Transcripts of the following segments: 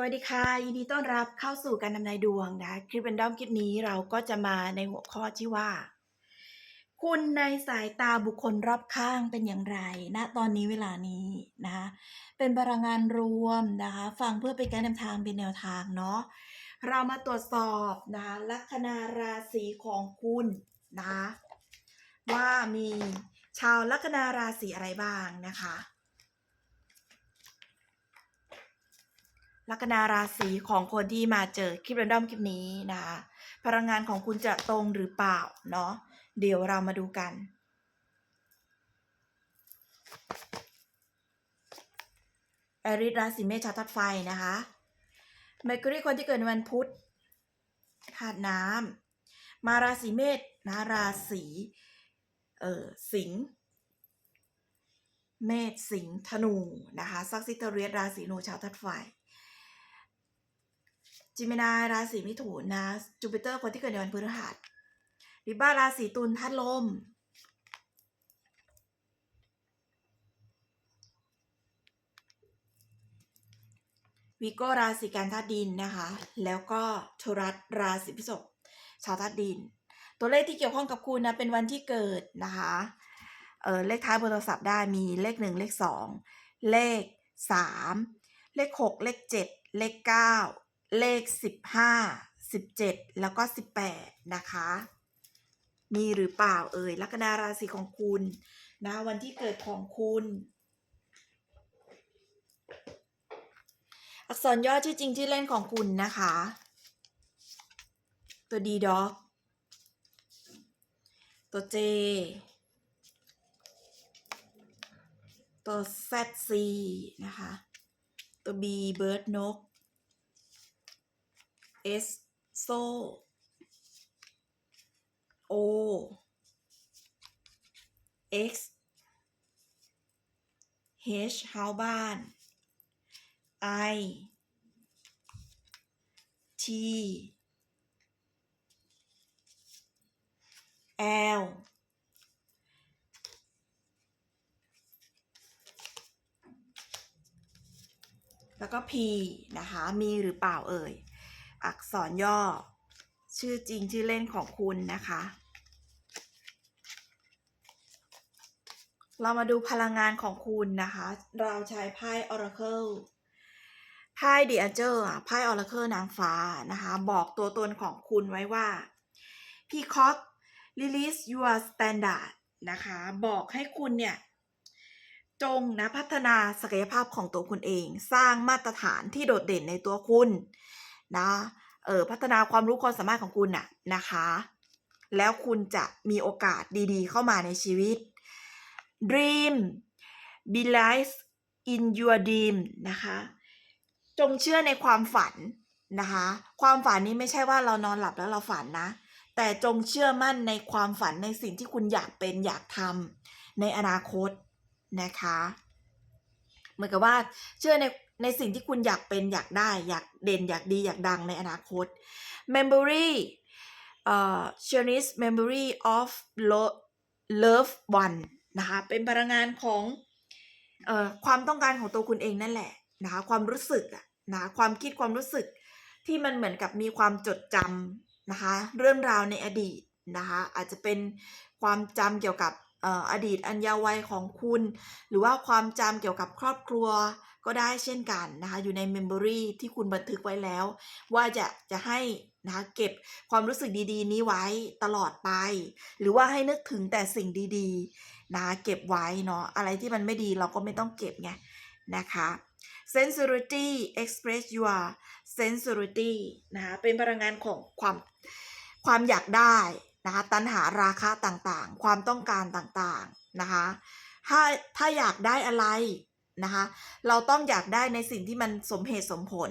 วัสดีค่ะ ยินดีต้อนรับเข้าสู่การทำนายดวงนะ คลิป Random คลิปนี้เราก็จะมาในหัวข้อที่ว่า คุณในสายตาบุคคลรอบข้างเป็นอย่างไรณตอนนี้เวลานี้นะคะเป็นพลังงานรวมนะคะ ฟังเพื่อเป็นการนำทางเป็นแนวทางเนาะเรามาตรวจสอบนะคะลัคนาราศีของคุณนะว่ามีชาวลัคนาราศีอะไรบ้างนะคะ ลัคนาราศีของคนที่มาเจอคลิป r รนดอมคลิปนี้นะคะพลังงานของคุณจะตรงหรือเปล่าเนาะเดี๋ยวเรามาดูกัน แอริสราศีเมษชาวธาตุไฟนะคะเมอร์คิวรีคนที่เกิดวันพุธธาตุน้ำมาราศีเมษนะราศีเอ่อสิงเมษสิงธนูนะคะซักซิเทเรียสราศีธนูชาวธาตุไฟ จิมินายราศีมิถุนนะจูปิเตอร์คนที่เกิดในวันพฤหัสลิบ้าราศีตุลธาตุลมวิโก้ราศีกันธาตุดินนะคะ แล้วก็โทรัสราศีพฤษภชาวธาตุดิน ตัวเลขที่เกี่ยวข้องกับคุณนะเป็นวันที่เกิดนะคะเออเลขท้ายเบอร์โทรศัพท์ได้มีเลขหนึ่งเลขสองเลขสามเลขหกเลขเจ็ดเลขเก้า เลขสิบห้าสิบเจ็ดแล้วก็สิบแปดนะคะ มีหรือเปล่าเอ่ยลัคนาราศีของคุณนะวันที่เกิดของคุณ อักษรย่อชื่อจริงชื่อเล่นของคุณนะคะ ตัวดีด็อกตัวเจ ตัว ZC นะคะ ตัว B เบิร์ดนก S โซ O X H เฮาบ้าน I T L แล้วก็ P นะคะ มีหรือเปล่าเอ่ย อักษรย่อ ชื่อจริงชื่อเล่นของคุณนะคะ เรามาดูพลังงานของคุณนะคะ เราใช้ไพ่ Oracle ไพ่ The Angel อะไพ่ Oracle นางฟ้านะคะ บอกตัวตนของคุณไว้ว่า Peacock release your standard นะคะ บอกให้คุณเนี่ย จงนะพัฒนาศักยภาพของตัวคุณเอง สร้างมาตรฐานที่โดดเด่นในตัวคุณ นะเออพัฒนาความรู้ความสามารถของคุณน่ะนะคะ แล้วคุณจะมีโอกาสดีๆ เข้ามาในชีวิต dream believe in your dream นะคะ จงเชื่อในความฝันนะคะ ความฝันนี้ไม่ใช่ว่าเรานอนหลับแล้วเราฝันนะ แต่จงเชื่อมั่นในความฝันในสิ่งที่คุณอยากเป็นอยากทำในอนาคตนะคะ เหมือนกับว่าเชื่อใน ในสิ่งที่คุณอยากเป็นอยากได้ อยากเด่นอยากดีอยากดังในอนาคต memory เอ่อ Chinese memory of lo- love one นะคะเป็นพลังงานของเอ่อความต้องการของตัวคุณเองนั่นแหละนะคะความรู้สึกอะนะคะความคิดความรู้สึกที่มันเหมือนกับมีความจดจำนะคะเรื่องราวในอดีตนะคะอาจจะเป็นความจำเกี่ยวกับ อดีตอันยาววัยของคุณ หรือว่าความจำเกี่ยวกับครอบครัวก็ได้เช่นกันนะคะอยู่ใน Memory ที่คุณบันทึกไว้แล้ว ว่าจะจะให้นะคะเก็บความรู้สึกดีๆ นี้ไว้ตลอดไป หรือว่าให้นึกถึงแต่สิ่งดีๆนะะเก็บไว้เนาะอะไรที่มันไม่ดีเราก็ไม่ต้องเก็บไงนะคะ sensitivity express your sensitivity นะคะเป็นพลังงานของความความอยากได้ นะคะตัณหาราคะต่างๆ ความต้องการต่างๆนะคะ ถ้าถ้าอยากได้อะไรนะคะ เราต้องอยากได้ในสิ่งที่มันสมเหตุสมผล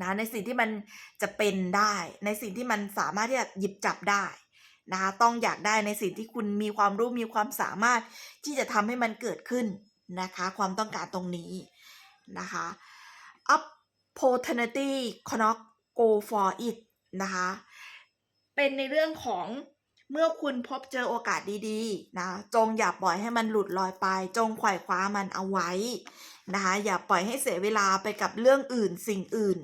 นะในสิ่งที่มันจะเป็นได้ ในสิ่งที่มันสามารถที่จะหยิบจับได้นะคะต้องอยากได้ในสิ่งที่คุณมีความรู้มีความสามารถที่จะทำให้มันเกิดขึ้นนะคะ ความต้องการตรงนี้นะคะ opportunity cannot go for it นะคะ เป็นในเรื่องของเมื่อคุณพบเจอโอกาสดีๆนะจงอย่าปล่อยให้มันหลุดลอยไป จงไขว่คว้ามันเอาไว้นะคะอย่าปล่อยให้เสียเวลาไปกับเรื่องอื่นสิ่งอื่น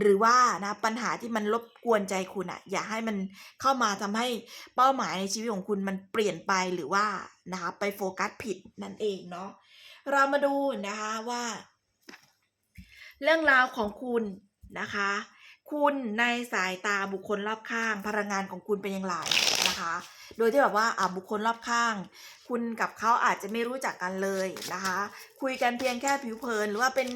หรือว่านะปัญหาที่มันรบกวนใจคุณอะอย่าให้มันเข้ามาทำให้เป้าหมายในชีวิตของคุณมันเปลี่ยนไปหรือว่านะคะไปโฟกัสผิดนั่นเองเนาะเรามาดูนะคะว่า เรื่องราวของคุณนะคะ คุณในสายตาบุคคลรอบข้าง พลังงานของคุณเป็นอย่างไรนะคะ โดยที่แบบว่าอ่าบุคคลรอบข้าง คุณกับเขาอาจจะไม่รู้จักกันเลยนะคะ คุยกันเพียงแค่ผิวเผินหรือว่าเป็น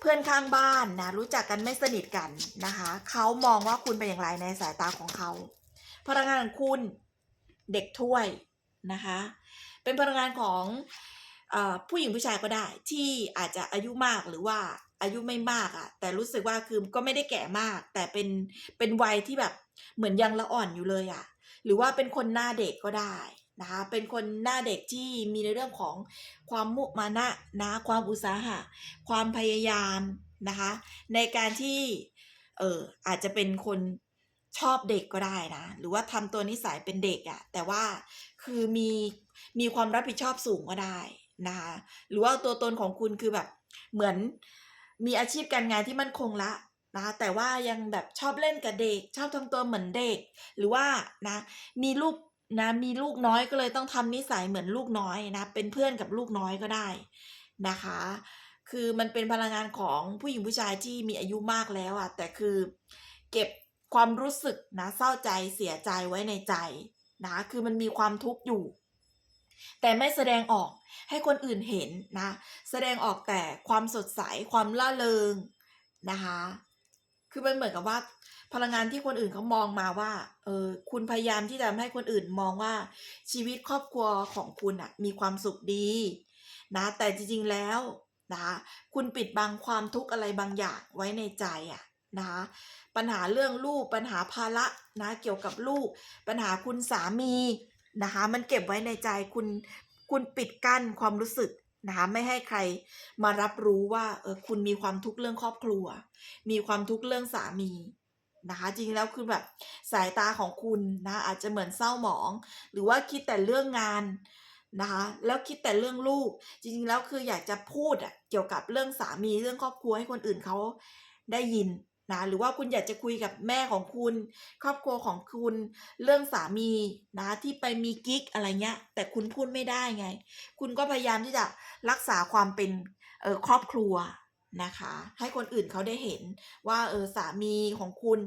เพื่อนข้างบ้านนะรู้จักกันไม่สนิทกันนะคะเขามองว่าคุณเป็นอย่างไรในสายตาของเขาพลังงานของคุณเด็กถ้วยนะคะ เป็นพลังงานของอผู้หญิงผู้ชายก็ได้ที่อาจจะอายุมากหรือว่า อายุไม่มากอะแต่รู้สึกว่าคือก็ไม่ได้แก่มาก แต่เป็นเป็นวัยที่แบบเหมือนยังละอ่อนอยู่เลยอะหรือว่าเป็นคนหน้าเด็กก็ได้นะคะเป็นคนหน้าเด็กที่มีในเรื่องของความมุมานะนะความอุตสาหะ ความพยายามนะคะในการที่เอออาจจะเป็นคนชอบเด็กก็ได้นะหรือว่าทำตัวนิสัยเป็นเด็กอะแต่ว่าคือมีมีความรับผิดชอบสูงก็ได้นะคะหรือว่าตัวตนของคุณคือแบบเหมือน มีอาชีพการงานที่มั่นคงละนะแต่ว่ายังแบบชอบเล่นกับเด็ก ชอบทำตัวเหมือนเด็ก หรือว่านะมีลูกนะมีลูกน้อยก็เลยต้องทำนิสัยเหมือนลูกน้อยนะเป็นเพื่อนกับลูกน้อยก็ได้นะคะ คือมันเป็นพลังงานของผู้หญิงผู้ชายที่มีอายุมากแล้วอะแต่คือเก็บความรู้สึกนะเศร้าใจเสียใจไว้ในใจนะคือมันมีความทุกข์อยู่ แต่ไม่แสดงออกให้คนอื่นเห็นนะ แสดงออกแต่ความสดใสความล่าเริงนะคะ คือมันเหมือนกับว่าพลังงานที่คนอื่นเขามองมาว่า เออ คุณพยายามที่จะทำให้คนอื่นมองว่าชีวิตครอบครัวของคุณอะมีความสุขดีนะ แต่จริงๆแล้วนะคะคุณปิดบังความทุกข์อะไรบางอย่างไว้ในใจอะนะคะปัญหาเรื่องลูกปัญหาภาระนะเกี่ยวกับลูก ปัญหาคุณสามี นะคะมันเก็บไว้ในใจคุณคุณปิดกั้นความรู้สึกนะคะไม่ให้ใครมารับรู้ว่าเออคุณมีความทุกข์เรื่องครอบครัว มีความทุกข์เรื่องสามีนะคะจริงแล้วคือแบบสายตาของคุณนะอาจจะเหมือนเศร้าหมอง หรือว่าคิดแต่เรื่องงานนะคะแล้วคิดแต่เรื่องลูก จริงๆแล้วคืออยากจะพูดอะเกี่ยวกับเรื่องสามีเรื่องครอบครัวให้คนอื่นเขาได้ยิน นะหรือว่าคุณอยากจะคุยกับแม่ของคุณ ครอบครัวของคุณเรื่องสามีนะที่ไปมีกิ๊กอะไรเงี้ย แต่คุณพูดไม่ได้ไง คุณก็พยายามที่จะรักษาความเป็นเออครอบครัวนะคะ ให้คนอื่นเขาได้เห็นว่าเออสามีของคุณ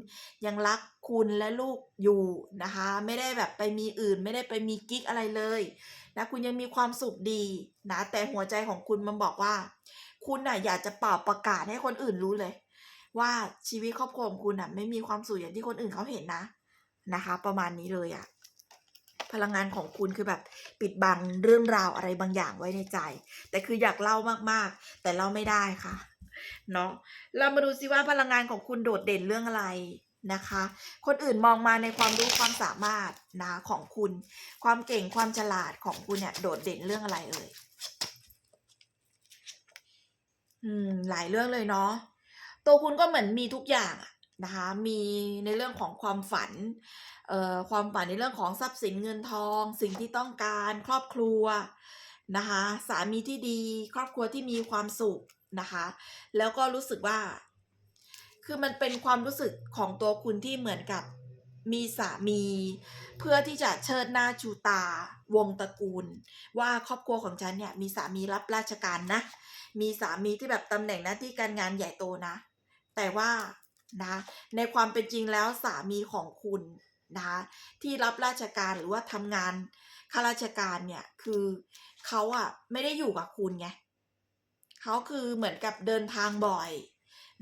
ยังรักคุณและลูกอยู่นะคะ ไม่ได้แบบไปมีอื่น ไม่ได้ไปมีกิ๊กอะไรเลยนะคุณยังมีความสุขดีนะแต่หัวใจของคุณมันบอกว่า คุณน่ะอยากจะเป่าประกาศให้คนอื่นรู้เลย ว่าชีวิตครอบครัวของคุณอะไม่มีความสุขอย่างที่คนอื่นเขาเห็นนะนะคะ ประมาณนี้เลยอะพลังงานของคุณคือแบบปิดบังเรื่องราวอะไรบางอย่างไว้ในใจ แต่คืออยากเล่ามากๆ แต่เล่าไม่ได้ค่ะเนาะเรามาดูซิว่าพลังงานของคุณโดดเด่นเรื่องอะไรนะคะ คนอื่นมองมาในความรู้ความสามารถนะของคุณ ความเก่งความฉลาดของคุณเนี่ยโดดเด่นเรื่องอะไรเอ่ยอืมหลายเรื่องเลยเนาะ ตัวคุณก็เหมือนมีทุกอย่างนะคะมีในเรื่องของความฝันเอ่อความฝันในเรื่องของทรัพย์สินเงินทอง สิ่งที่ต้องการครอบครัวนะคะสามีที่ดีครอบครัวที่มีความสุขนะคะแล้วก็รู้สึกว่า คือมันเป็นความรู้สึกของตัวคุณที่เหมือนกับมีสามี เพื่อที่จะเชิดหน้าชูตาวงตระกูล ว่าครอบครัวของฉันเนี่ยมีสามีรับราชการนะ มีสามีที่แบบตำแหน่งหน้าที่การงานใหญ่โตนะ แต่ว่านะในความเป็นจริงแล้วสามีของคุณนะคะที่รับราชการหรือว่าทำงานข้าราชการเนี่ยคือเขาอะไม่ได้อยู่กับคุณไงเขาคือเหมือนกับเดินทางบ่อย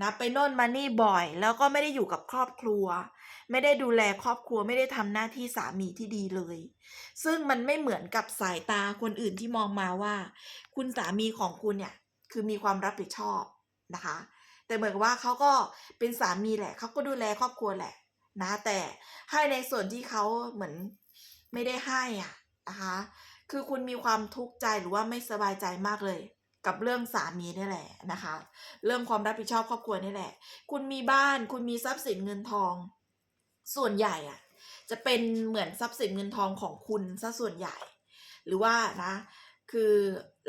นะไปโน่นมานี่บ่อย แล้วก็ไม่ได้อยู่กับครอบครัว ไม่ได้ดูแลครอบครัวไม่ได้ทำหน้าที่สามีที่ดีเลย ซึ่งมันไม่เหมือนกับสายตาคนอื่นที่มองมาว่า คุณสามีของคุณเนี่ยคือมีความรับผิดชอบนะคะ แต่เหมือนว่าเขาก็เป็นสามีแหละเขาก็ดูแลครอบครัวแหละนะ แต่ให้ในส่วนที่เขาเหมือนไม่ได้ให้อะนะคะคือคุณมีความทุกข์ใจหรือว่าไม่สบายใจมากเลย กับเรื่องสามีนี่แหละนะคะ เรื่องความรับผิดชอบครอบครัวนี่แหละ คุณมีบ้านคุณมีทรัพย์สินเงินทอง ส่วนใหญ่อะจะเป็นเหมือนทรัพย์สินเงินทองของคุณซะส่วนใหญ่ หรือว่านะ คือ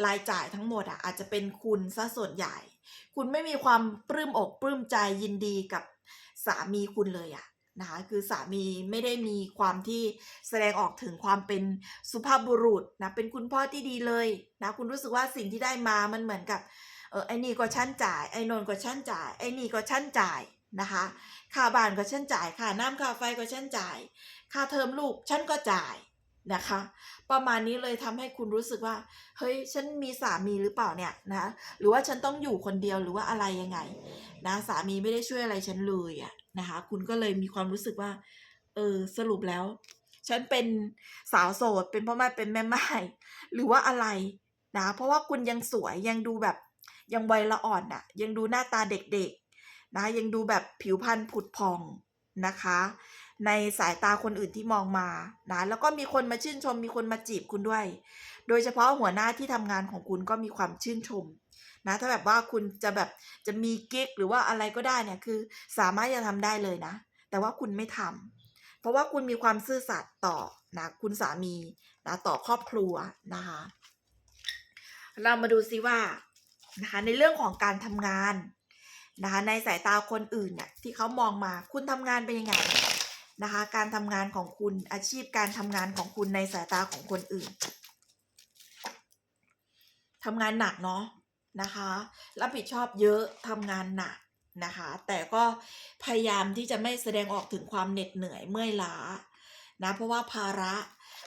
รายจ่ายทั้งหมดอะอาจจะเป็นคุณซะส่วนใหญ่ คุณไม่มีความปลื้มอกปลื้มใจยินดีกับสามีคุณเลยอะนะคะคือสามีไม่ได้มีความที่แสดงออกถึงความเป็นสุภาพบุรุษนะเป็นคุณพ่อที่ดีเลยนะคุณรู้สึกว่าสิ่งที่ได้มามันเหมือนกับเออไอ้นี่ก็ชั้นจ่ายไอ้นนก็ชั้นจ่ายไอ้นี่ก็ชั้นจ่ายนะคะค่าบ้านก็ชั้นจ่ายค่าน้ำค่าไฟก็ชั้นจ่าย ค่าเทอมลูกฉันก็จ่าย นะคะ ประมาณนี้เลยทำให้คุณรู้สึกว่า เฮ้ย ฉันมีสามีหรือเปล่าเนี่ยนะหรือว่าฉันต้องอยู่คนเดียวหรือว่าอะไรยังไงนะสามีไม่ได้ช่วยอะไรฉันเลยอะนะคะ คุณก็เลยมีความรู้สึกว่า เออสรุปแล้ว ฉันเป็นสาวโสด เป็นพ่อแม่เป็นแม่ไม้หรือว่าอะไรนะ เพราะว่าคุณยังสวยยังดูแบบยังวัยละอ่อนอะยังดูหน้าตาเด็กๆนะยังดูแบบผิวพรรณผุดพองนะคะ ในสายตาคนอื่นที่มองมานะแล้วก็มีคนมาชื่นชม มีคนมาจีบคุณด้วย โดยเฉพาะหัวหน้าที่ทำงานของคุณก็มีความชื่นชมนะถ้าแบบว่าคุณจะแบบจะมีกิ๊กหรือว่าอะไรก็ได้เนี่ยคือสามารถจะทำได้เลยนะ แต่ว่าคุณไม่ทำเพราะว่าคุณมีความซื่อสัตย์ต่อนะคุณสามีนะต่อครอบครัวนะคะ เรามาดูซิว่านะคะในเรื่องของการทำงานนะคะในสายตาคนอื่นเนี่ยที่เขามองมาคุณทำงานเป็นยังไง นะคะ การทำงานของคุณอาชีพการทำงานของคุณในสายตาของคนอื่นทำงานหนักเนาะนะคะ รับผิดชอบเยอะทำงานหนักนะคะ แต่ก็พยายามที่จะไม่แสดงออกถึงความเหน็ดเหนื่อยเมื่อยล้านะเพราะว่าภาระ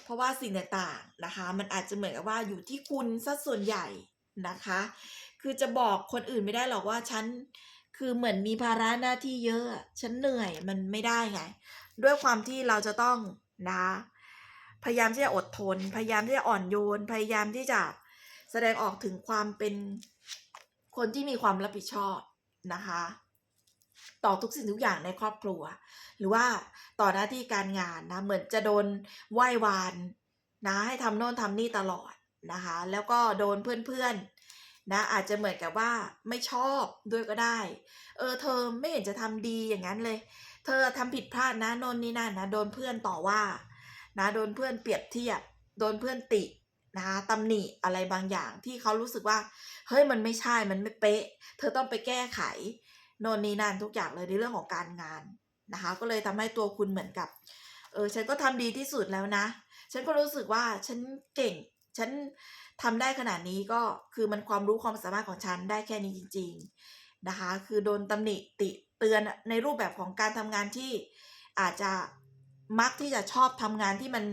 เพราะว่าสิ่งต่างๆนะคะ มันอาจจะเหมือนกับว่าอยู่ที่คุณซะส่วนใหญ่นะคะ คือจะบอกคนอื่นไม่ได้หรอกว่าฉัน คือเหมือนมีภาระหน้าที่เยอะ ฉันเหนื่อยมันไม่ได้ไง ด้วยความที่เราจะต้องนะ พยายามที่จะอดทน พยายามที่จะอ่อนโยน พยายามที่จะแสดงออกถึงความเป็นคนที่มีความรับผิดชอบนะคะ ต่อทุกสิ่งทุกอย่างในครอบครัว หรือว่าต่อหน้าที่การงานนะ เหมือนจะโดนไหว้วานนะให้ทำโน่นทำนี่ตลอดนะคะ แล้วก็โดนเพื่อนๆ นะอาจจะเหมือนกับว่าไม่ชอบด้วยก็ได้ เออเธอไม่เห็นจะทำดีอย่างนั้นเลย เธอทำผิดพลาดนะนนนี่นั่นนะโดนเพื่อนต่อว่า นะโดนเพื่อนเปรียบเทียบ โดนเพื่อนตินะคะตำหนิอะไรบางอย่างที่เขารู้สึกว่าเฮ้ยมันไม่ใช่มันไม่เป๊ะ เธอต้องไปแก้ไขโนนนี่นั่นทุกอย่างเลยในเรื่องของการงานนะคะ ก็เลยทำให้ตัวคุณเหมือนกับเออฉันก็ทำดีที่สุดแล้วนะ ฉันก็รู้สึกว่าฉันเก่ง ฉันทำได้ขนาดนี้ก็คือมันความรู้ความสามารถของฉันได้แค่นี้จริง ๆนะคะ คือโดนตำหนิติเตือนในรูปแบบของการทำงานที่อาจจะมักที่จะชอบทำงานที่มัน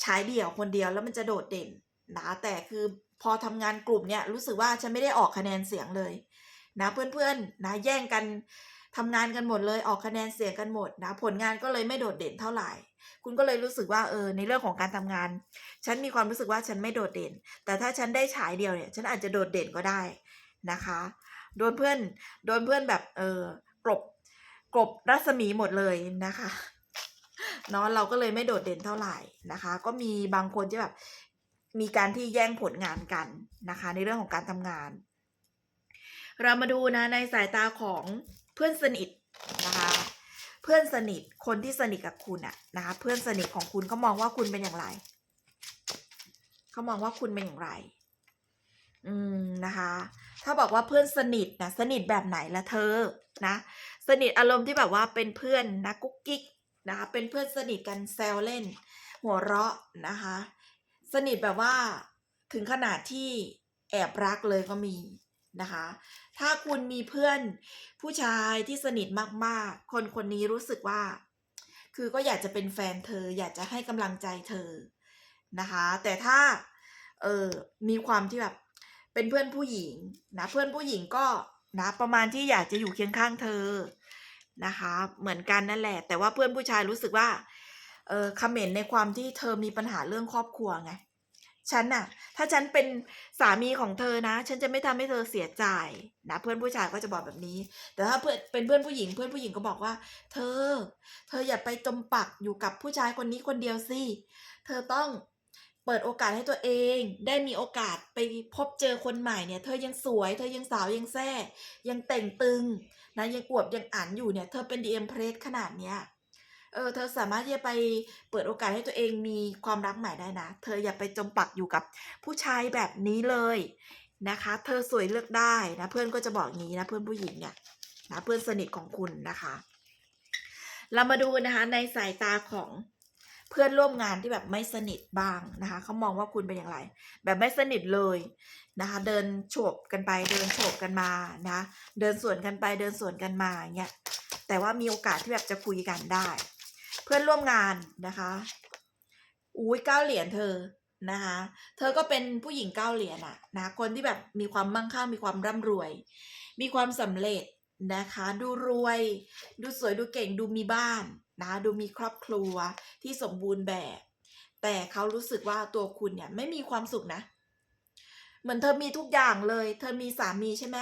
ใช้เดี่ยวคนเดียวแล้วมันจะโดดเด่นนะแต่คือพอทำงานกลุ่มเนี่ยรู้สึกว่าฉันไม่ได้ออกคะแนนเสียงเลยนะเพื่อนๆนะแย่งกันทำงานกันหมดเลยออกคะแนนเสียงกันหมดนะผลงานก็เลยไม่โดดเด่นเท่าไหร่ คุณก็เลยรู้สึกว่าเออในเรื่องของการทำงาน ฉันมีความรู้สึกว่าฉันไม่โดดเด่น แต่ถ้าฉันได้ฉายเดียวเนี่ย ฉันอาจจะโดดเด่นก็ได้นะคะโดนเพื่อนโดนเพื่อนแบบเออกลบกลบรัศมีหมดเลยนะคะเนาะเราก็เลยไม่โดดเด่นเท่าไหร่นะคะ ก็มีบางคนที่แบบมีการที่แย่งผลงานกันนะคะ ในเรื่องของการทำงาน เรามาดูนะในสายตาของเพื่อนสนิท พื่อนสนิทคนที่สนิทกับคุณอะนะคะเพื่อนสนิทของคุณเขามองว่าคุณเป็นอย่างไรเขามองว่าคุณเป็นอย่างไร อืมนะคะ ถ้าบอกว่าเพื่อนสนิทนะสนิทแบบไหนละเธอนะสนิทอารมณ์ที่แบบว่าเป็นเพื่อนนะกุ๊กกิ๊กนะคะเป็นเพื่อนสนิทกันแซวเล่น หัวเราะนะคะ สนิทแบบว่าถึงขนาดที่แอบรักเลยก็มีนะคะ ถ้าคุณมีเพื่อนผู้ชายที่สนิทมากๆ คนคนนี้รู้สึกว่า คือก็อยากจะเป็นแฟนเธอ อยากจะให้กำลังใจเธอนะคะ แต่ถ้าเออมีความที่แบบเป็นเพื่อนผู้หญิงนะเพื่อนผู้หญิงก็นะประมาณที่อยากจะอยู่เคียงข้างเธอนะคะ เหมือนกันนั่นแหละ แต่ว่าเพื่อนผู้ชายรู้สึกว่าเออคอมเมนต์ในความที่เธอมีปัญหาเรื่องครอบครัวไง ฉันน่ะ ถ้าฉันเป็นสามีของเธอนะ ฉันจะไม่ทำให้เธอเสียใจนะ เพื่อนผู้ชายก็จะบอกแบบนี้ แต่ถ้าเพื่อนเป็นเพื่อนผู้หญิง เพื่อนผู้หญิงก็บอกว่า เธอ เธออย่าไปจมปักอยู่กับผู้ชายคนนี้คนเดียวสิ เธอต้องเปิดโอกาสให้ตัวเอง ได้มีโอกาสไปพบเจอคนใหม่เนี่ย เธอยังสวย เธอยังสาวยังแซ่ ยังแต่งตึงนะยังอวบยังอ่านอยู่เนี่ย เธอเป็นดีเอ็มเพรสขนาดเนี้ย เออเธอสามารถที่จะไปเปิดโอกาสให้ตัวเองมีความรักใหม่ได้นะ เธออย่าไปจมปักอยู่กับผู้ชายแบบนี้เลยนะคะ เธอสวยเลือกได้นะเพื่อนก็จะบอกงี้นะเพื่อนผู้หญิงเนี่ยนะเพื่อนสนิทของคุณนะคะ เรามาดูนะคะในสายตาของเพื่อนร่วมงานที่แบบไม่สนิทบ้างนะคะเขามองว่าคุณเป็นอย่างไร แบบไม่สนิทเลยนะคะ เดินโฉบกันไปเดินโฉบกันมานะเดินสวนกันไปเดินสวนกันมาอย่างเงี้ยแต่ว่ามีโอกาสที่แบบจะคุยกันได้ เพื่อนร่วมงานนะคะอุ้ยเก้าเหรียญเธอนะคะ เธอก็เป็นผู้หญิงเก้าเหรียญอะนะคนที่แบบมีความมั่งคั่งมีความร่ำรวย มีความสำเร็จนะคะ ดูรวย ดูสวยดูเก่งดูมีบ้านนะดูมีครอบครัวที่สมบูรณ์แบบ แต่เขารู้สึกว่าตัวคุณเนี่ยไม่มีความสุขนะ เหมือนเธอมีทุกอย่างเลย เธอมีสามีใช่ไหม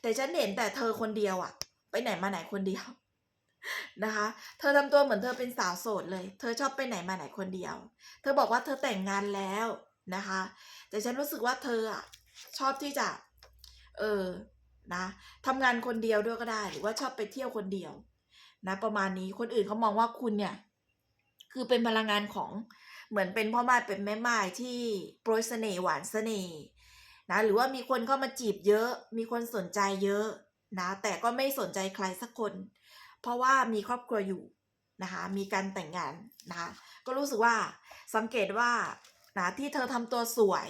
แต่ฉันเห็นแต่เธอคนเดียวอะไปไหนมาไหนคนเดียว นะคะ เธอทำตัวเหมือนเธอเป็นสาวโสดเลย เธอชอบไปไหนมาไหนคนเดียว เธอบอกว่าเธอแต่งงานแล้วนะคะ แต่ฉันรู้สึกว่าเธออะชอบที่จะ เออนะทำงานคนเดียวด้วยก็ได้ หรือว่าชอบไปเที่ยวคนเดียว นะ ประมาณนี้คนอื่นเขามองว่าคุณเนี่ย คือเป็นพลังงานของเหมือนเป็นพ่อไม้เป็นแม่ไม้ที่โปรยเสน่ห์หวานเสน่ห์นะหรือว่ามีคนเข้ามาจีบเยอะ มีคนสนใจเยอะนะแต่ก็ไม่สนใจใครสักคน เพราะว่ามีครอบครัวอยู่นะคะมีการแต่งงานนะคะก็รู้สึกว่าสังเกตว่านะที่เธอทำตัวสวย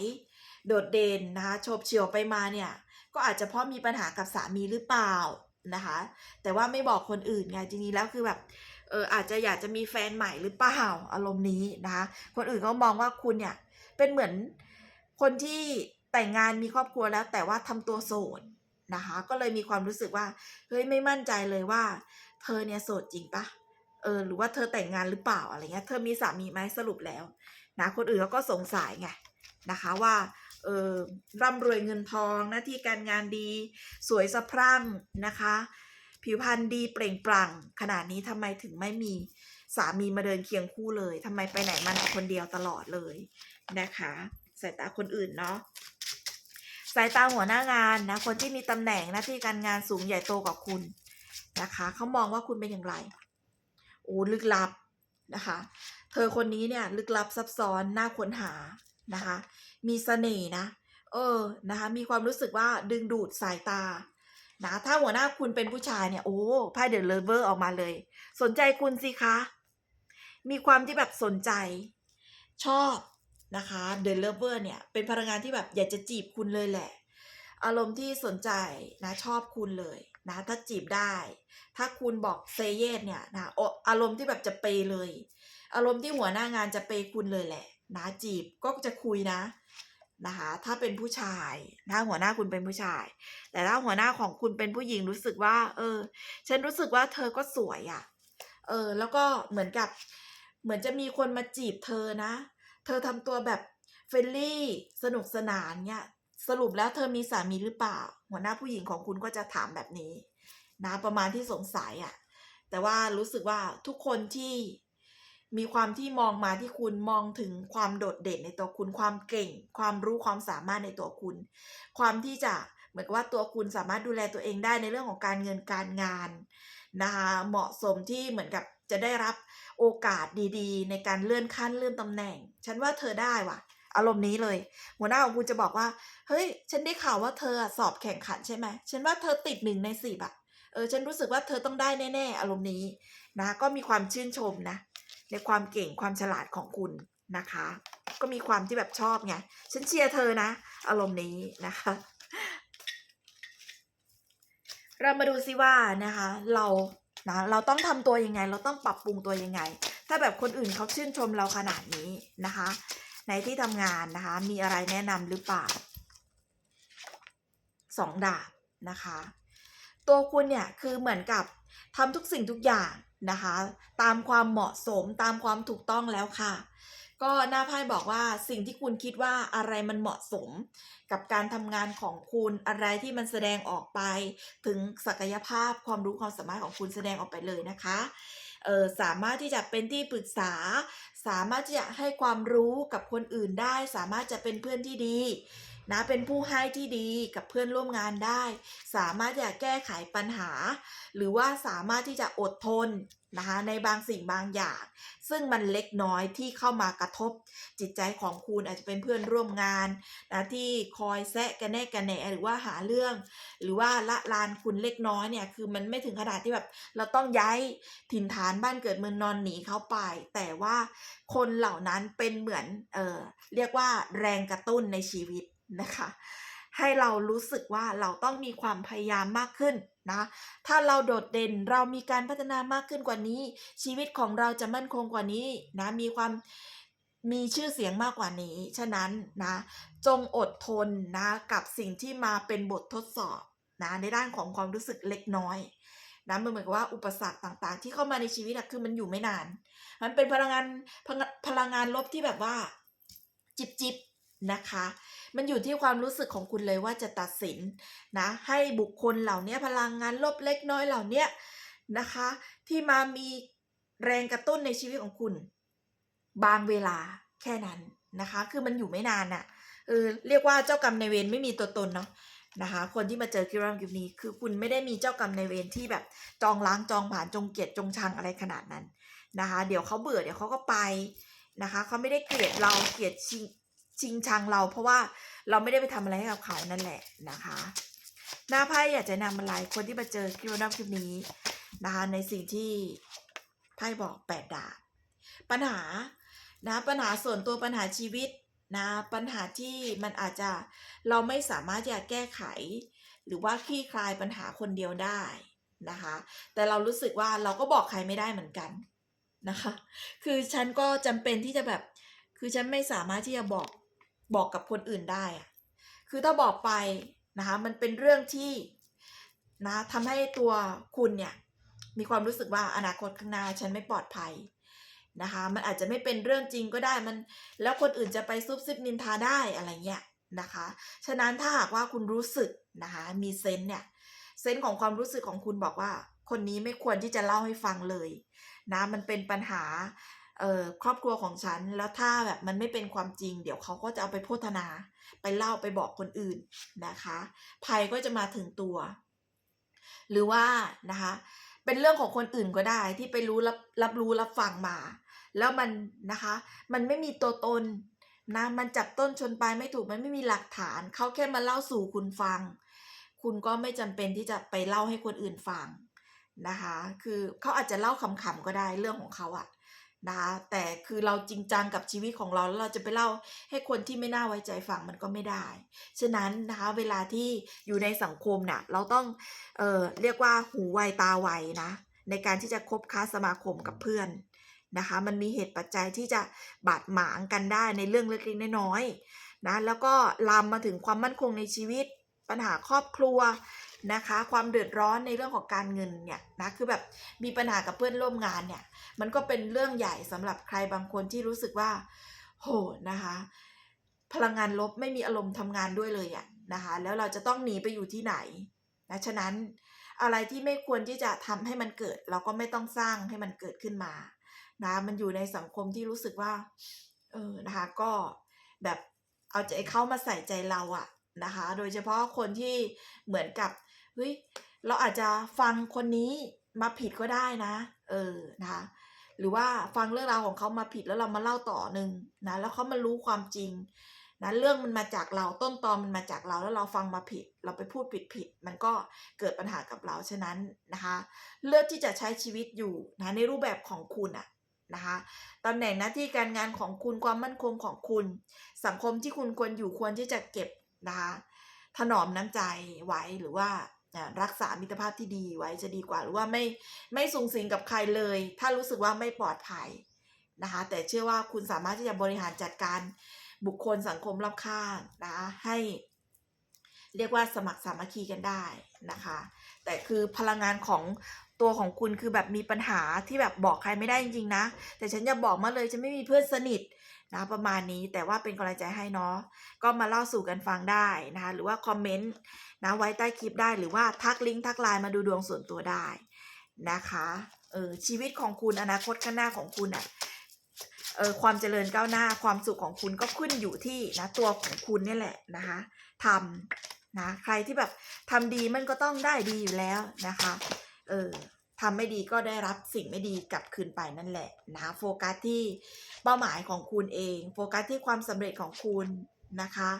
โดดเด่นนะคะโฉบเฉี่ยวไปมาเนี่ยก็อาจจะเพราะมีปัญหากับสามีหรือเปล่านะคะแต่ว่าไม่บอกคนอื่นไงจริงๆแล้วคือแบบเอออาจจะอยากจะมีแฟนใหม่หรือเปล่าอารมณ์นี้นะคะคนอื่นเขามองว่าคุณเนี่ยเป็นเหมือนคนที่แต่งงานมีครอบครัวแล้วแต่ว่าทำตัวโสดนะคะก็เลยมีความรู้สึกว่าเฮ้ยไม่มั่นใจเลยว่า เธอเนี่ยโสดจริงปะเออหรือว่าเธอแต่งงานหรือเปล่าอะไรเงี้ยเธอมีสามีไหมสรุปแล้วนะคนอื่นเขาก็สงสัยไงนะคะว่าเออร่ำรวยเงินทองหน้าที่การงานดี สวยสะพรั่งนะคะ ผิวพรรณดีเปล่งปลั่งขนาดนี้ทำไมถึงไม่มีสามีมาเดินเคียงคู่เลยทำไมไปไหนมาไหนคนเดียวตลอดเลยนะคะสายตาคนอื่นเนาะสายตาหัวหน้างานนะคนที่มีตำแหน่งหน้าที่การงานสูงใหญ่โตกว่าคุณ นะคะเขามองว่าคุณเป็นอย่างไรโอ้ลึกลับนะคะ เธอคนนี้เนี่ยลึกลับซับซ้อนน่าค้นหานะคะ มีเสน่ห์นะ เออนะคะ มีความรู้สึกว่าดึงดูดสายตานะถ้าหัวหน้าคุณเป็นผู้ชายเนี่ยโอ้ไพ่เดอะเลเวอร์ออกมาเลย สนใจคุณสิคะ มีความที่แบบสนใจ ชอบนะคะเดอะเลเวอร์เนี่ยเป็นพลังงานที่แบบอยากจะจีบคุณเลยแหละ อารมณ์ที่สนใจนะชอบคุณเลย นะถ้าจีบได้ ถ้าคุณบอกเซเยสเนี่ยนะโออารมณ์ที่แบบจะเปย์เลย อารมณ์ที่หัวหน้างานจะเปย์คุณเลยแหละ นะจีบก็จะคุยนะนะคะถ้าเป็นผู้ชายถ้าหัวหน้าคุณเป็นผู้ชาย แต่ถ้าหัวหน้าของคุณเป็นผู้หญิงรู้สึกว่า เออ ฉันรู้สึกว่าเธอก็สวยอะ่ะ เออ แล้วก็เหมือนกับ เหมือนจะมีคนมาจีบเธอนะ เธอทำตัวแบบเฟรนลี่ สนุกสนานเนี่ย สรุปแล้วเธอมีสามีหรือเปล่า หัวหน้าผู้หญิงของคุณก็จะถามแบบนี้ นะประมาณที่สงสัยอะ่ะ แต่ว่ารู้สึกว่าทุกคนที่มีความที่มองมาที่คุณมองถึงความโดดเด่นในตัวคุณความเก่ง ความรู้ความสามารถในตัวคุณ ความที่จะเหมือนกับว่าตัวคุณสามารถดูแลตัวเองได้ในเรื่องของการเงินการงานนะคะเหมาะสมที่เหมือนกับจะได้รับโอกาสดีๆ ในการเลื่อนขั้นเลื่อนตำแหน่ง ฉันว่าเธอได้ว่ะ อารมณ์นี้เลย หัวหน้าของคุณจะบอกว่า เฮ้ย ฉันได้ข่าวว่าเธอสอบแข่งขันใช่ไหม ฉันว่าเธอติดหนึ่งในสิบอะเออ ฉันรู้สึกว่าเธอต้องได้แน่ ๆ อารมณ์นี้นะ ก็มีความชื่นชมนะ ในความเก่งความฉลาดของคุณนะคะ ก็มีความที่แบบชอบไง ฉันเชียร์เธอนะ อารมณ์นี้นะคะ เรามาดูซิว่านะคะ เรานะเราต้องทำตัวยังไง เราต้องปรับปรุงตัวยังไง ถ้าแบบคนอื่นเขาชื่นชมเราขนาดนี้นะคะ ในที่ทำงานนะคะ มีอะไรแนะนำหรือเปล่าสองดาบนะคะ ตัวคุณเนี่ยคือเหมือนกับทำทุกสิ่งทุกอย่างนะคะ ตามความเหมาะสมตามความถูกต้องแล้วค่ะ ก็หน้าไพ่บอกว่าสิ่งที่คุณคิดว่าอะไรมันเหมาะสม กับการทำงานของคุณอะไรที่มันแสดงออกไป ถึงศักยภาพความรู้ความสามารถของคุณแสดงออกไปเลยนะคะ เออสามารถที่จะเป็นที่ปรึกษา สามารถที่จะให้ความรู้กับคนอื่นได้ สามารถจะเป็นเพื่อนที่ดี นะเป็นผู้ให้ที่ดีกับเพื่อนร่วมงานได้ สามารถจะแก้ไขปัญหา หรือว่าสามารถที่จะอดทนนะคะในบางสิ่งบางอย่าง ซึ่งมันเล็กน้อยที่เข้ามากระทบจิตใจของคุณอาจจะเป็นเพื่อนร่วมงานนะที่คอยแซะกันแน่กันแหนหรือว่าหาเรื่อง หรือว่าละลานคุณเล็กน้อยเนี่ยคือมันไม่ถึงขนาดที่แบบ เราต้องย้ายถิ่นฐานบ้านเกิดเมืองนอนหนีเขาไป แต่ว่าคนเหล่านั้นเป็นเหมือนเออเรียกว่าแรงกระตุ้นในชีวิต นะคะ ให้เรารู้สึกว่าเราต้องมีความพยายามมากขึ้นนะ ถ้าเราโดดเด่นเรามีการพัฒนามากขึ้นกว่านี้ ชีวิตของเราจะมั่นคงกว่านี้นะมีความมีชื่อเสียงมากกว่านี้ ฉะนั้นนะ จงอดทนนะ กับสิ่งที่มาเป็นบททดสอบนะในด้านของความรู้สึกเล็กน้อยนะมันเหมือนกับว่าอุปสรรคต่างๆ ที่เข้ามาในชีวิตอะคือมันอยู่ไม่นาน มันเป็นพลังงานพลังพลังงานลบที่แบบว่า จิบจิบนะคะ มันอยู่ที่ความรู้สึกของคุณเลยว่าจะตัดสินนะให้บุคคลเหล่านี้พลังงานลบเล็กน้อยเหล่านี้นะคะ ที่มามีแรงกระตุ้นในชีวิตของคุณ บางเวลาแค่นั้นนะคะ คือมันอยู่ไม่นานน่ะเออเรียกว่าเจ้ากรรมในเวรไม่มีตัวตนเนาะนะคะคนที่มาเจอคิวรัมกิวนี้คือคุณไม่ได้มีเจ้ากรรมในเวรที่แบบจองล้างจองผ่านจงเกลียดจงชังอะไรขนาดนั้นนะคะ เดี๋ยวเขาเบื่อเดี๋ยวเขาก็ไปนะคะเขาไม่ได้เกลียดเราเกลียดชิง ชิงชังเรา เพราะว่าเราไม่ได้ไปทำอะไรให้กับเขานั่นแหละนะคะ หน้าไพ่อยากจะนำอะไรคนที่มาเจอคิวรัมคลิปนี้นะคะในสิ่งที่ไพ่บอกแปดดาบปัญหานะปัญหาส่วนตัวปัญหาชีวิตนะปัญหาที่มันอาจจะเราไม่สามารถที่จะแก้ไข หรือว่าคลี่คลายปัญหาคนเดียวได้นะคะ แต่เรารู้สึกว่าเราก็บอกใครไม่ได้เหมือนกันนะคะ คือฉันก็จำเป็นที่จะแบบ คือฉันไม่สามารถที่จะบอก บอกกับคนอื่นได้อะคือถ้าบอกไปนะคะมันเป็นเรื่องที่นะทำให้ตัวคุณเนี่ยมีความรู้สึกว่าอนาคตข้างหน้าฉันไม่ปลอดภัยนะคะมันอาจจะไม่เป็นเรื่องจริงก็ได้มันแล้วคนอื่นจะไปซุบซิบนินทาได้อะไรเงี้ยนะคะฉะนั้นถ้าหากว่าคุณรู้สึกนะคะมีเซนเนี่ยเซนของความรู้สึกของคุณบอกว่า คนนี้ไม่ควรที่จะเล่าให้ฟังเลยนะมันเป็นปัญหา ครอบครัวของฉันแล้วถ้าแบบมันไม่เป็นความจริง เดี๋ยวเขาก็จะเอาไปโพธนา ไปเล่าไปบอกคนอื่นนะคะภัยก็จะมาถึงตัว หรือว่านะคะเป็นเรื่องของคนอื่นก็ได้ที่ไปรู้รับรับรู้รับฟังมา แล้วมันนะคะมันไม่มีตัวตนนะมันจับต้นชนปลายไม่ถูกมันไม่มีหลักฐานเขาแค่มาเล่าสู่คุณฟัง คุณก็ไม่จำเป็นที่จะไปเล่าให้คนอื่นฟังนะคะ คือเขาอาจจะเล่าขำๆก็ได้เรื่องของเขาอะ นะคะแต่คือเราจริงจังกับชีวิตของเราแล้วเราจะไปเล่าให้คนที่ไม่น่าไว้ใจฟังมันก็ไม่ได้ ฉะนั้นนะคะเวลาที่อยู่ในสังคมเน่ะเราต้องเอ่อเรียกว่าหูไวตาไวนะในการที่จะคบค้าสมาคมกับเพื่อนนะคะมันมีเหตุปัจจัยที่จะบาดหมางกันได้ในเรื่องเล็กๆน้อยๆนะแล้วก็ลามมาถึงความมั่นคงในชีวิต ปัญหาครอบครัว นะคะ ความเดือดร้อนในเรื่องของการเงินเนี่ยนะคือแบบมีปัญหากับเพื่อนร่วมงานเนี่ย มันก็เป็นเรื่องใหญ่สำหรับใครบางคนที่รู้สึกว่า โหนะคะ พลังงานลบไม่มีอารมณ์ทำงานด้วยเลยอะนะคะ แล้วเราจะต้องหนีไปอยู่ที่ไหนนะฉะนั้นอะไรที่ไม่ควรที่จะทำให้มันเกิด เราก็ไม่ต้องสร้างให้มันเกิดขึ้นมานะมันอยู่ในสังคมที่รู้สึกว่าเออนะคะก็แบบเอาใจเข้ามาใส่ใจเราอะนะคะ โดยเฉพาะคนที่เหมือนกับ เฮ้ยเราอาจจะฟังคนนี้มาผิดก็ได้นะ เออนะคะหรือว่าฟังเรื่องราวของเขามาผิดแล้วเรามาเล่าต่อหนึ่งนะแล้วเขามารู้ความจริงนะเรื่องมันมาจากเราต้นตอมันมาจากเราแล้วเราฟังมาผิด เราไปพูดผิดผิด มันก็เกิดปัญหากับเราฉะนั้นนะคะเลือกที่จะใช้ชีวิตอยู่นะในรูปแบบของคุณอะนะคะตำแหน่งหน้าที่การงานของคุณความมั่นคงของคุณ สังคมที่คุณควรอยู่ควรที่จะเก็บนะคะถนอมน้ำใจไว้หรือว่า รักษามิตรภาพที่ดีไว้จะดีกว่าหรือว่าไม่ไม่สูงสิงกับใครเลย ถ้ารู้สึกว่าไม่ปลอดภัยนะคะแต่เชื่อว่าคุณสามารถที่จะบริหารจัดการบุคคลสังคมรอบข้างนะให้ เรียกว่าสมัครสามัคคีกันได้นะคะ แต่คือพลังงานของ ตัวของคุณคือแบบมีปัญหาที่แบบบอกใครไม่ได้จริงๆนะ แต่ฉันจะบอกมาเลยฉันไม่มีเพื่อนสนิทนะประมาณนี้แต่ว่าเป็นกำลังใจให้เนาะก็มาเล่าสู่กันฟังได้นะคะหรือว่าคอมเมนต์นะไว้ใต้คลิปได้หรือว่าทักลิงก์ทักไลน์มาดูดวงส่วนตัวได้นะคะเออชีวิตของคุณอนาคตข้างหน้าของคุณอะ่ะเออความเจริญก้าวหน้าความสุขของคุณก็ขึ้นอยู่ที่นะตัวของคุณนี่แหละนะคะทำนะใครที่แบบทำดีมันก็ต้องได้ดีอยู่แล้วนะคะ เออทำไม่ดีก็ได้รับสิ่งไม่ดีกลับคืนไปนั่นแหละนะคะโฟกัสที่เป้าหมายของคุณเอง โฟกัสที่ความสำเร็จของคุณนะคะ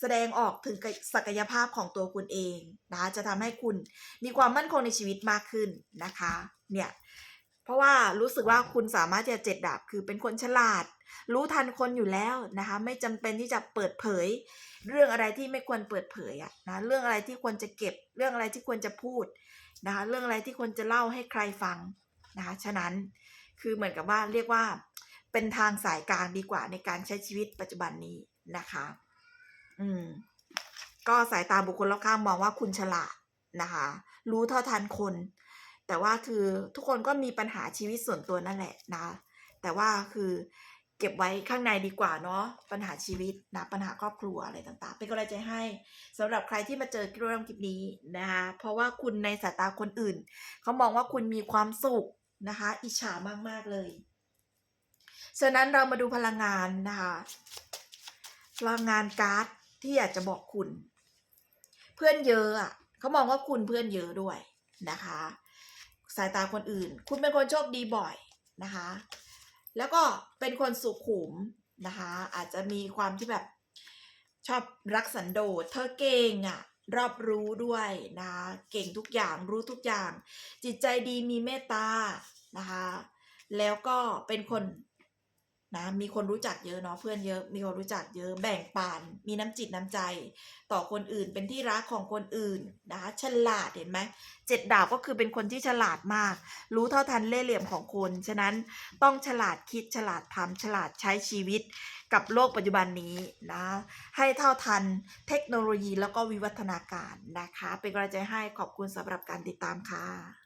แสดงออกถึงศักยภาพของตัวคุณเองนะคะจะทำให้คุณมีความมั่นคงในชีวิตมากขึ้นนะคะ เนี่ยเพราะว่ารู้สึกว่าคุณสามารถจะเจ็ดดาบคือเป็นคนฉลาด รู้ทันคนอยู่แล้วนะคะ ไม่จำเป็นที่จะเปิดเผย เรื่องอะไรที่ไม่ควรเปิดเผยอะนะเรื่องอะไรที่ควรจะเก็บ เรื่องอะไรที่ควรจะพูด นะคะเรื่องอะไรที่ควรจะเล่าให้ใครฟังนะคะฉะนั้นคือเหมือนกับว่าเรียกว่าเป็นทางสายกลางดีกว่าในการใช้ชีวิตปัจจุบันนี้นะคะ อืม ก็สายตาบุคคลรอบข้างมองว่าคุณฉลาดนะคะ รู้เท่าทันคน แต่ว่าคือทุกคนก็มีปัญหาชีวิตส่วนตัวนั่นแหละนะ แต่ว่าคือ เก็บไว้ข้างในดีกว่าเนาะปัญหาชีวิตนะปัญหาครอบครัวอะไรต่างๆ เป็นกำลังใจให้สำหรับใครที่มาเจอคลิปเรื่องคลิปนี้นะคะเพราะว่าคุณในสายตาคนอื่นเขามองว่าคุณมีความสุขนะคะ อิจฉามากๆเลยฉะนั้นเรามาดูพลังงานนะคะพลังงานการ์ดที่อยากจะบอกคุณ เพื่อนเยอะอะเขามองว่าคุณเพื่อนเยอะด้วยนะคะ สายตาคนอื่น คุณเป็นคนโชคดีบ่อยนะคะ แล้วก็เป็นคนสุขุมนะคะ อาจจะมีความที่แบบชอบรักสันโดษเธอเก่งอะรอบรู้ด้วยนะคะเก่งทุกอย่างรู้ทุกอย่าง จิตใจดีมีเมตตานะคะแล้วก็เป็นคน นะมีคนรู้จักเยอะเนาะเพื่อนเยอะ มีคนรู้จักเยอะแบ่งปันมีน้ำจิตน้ำใจ ต่อคนอื่นเป็นที่รักของคนอื่นนะคะฉลาดเห็นไหมเจ็ดดาบก็คือเป็นคนที่ฉลาดมาก รู้เท่าทันเล่ห์เหลี่ยมของคน ฉะนั้นต้องฉลาดคิดฉลาดทำฉลาดใช้ชีวิตกับโลกปัจจุบันนี้นะให้เท่าทันเทคโนโลยีแล้วก็วิวัฒนาการนะคะ เป็นกำลังใจให้ขอบคุณสำหรับการติดตามค่ะ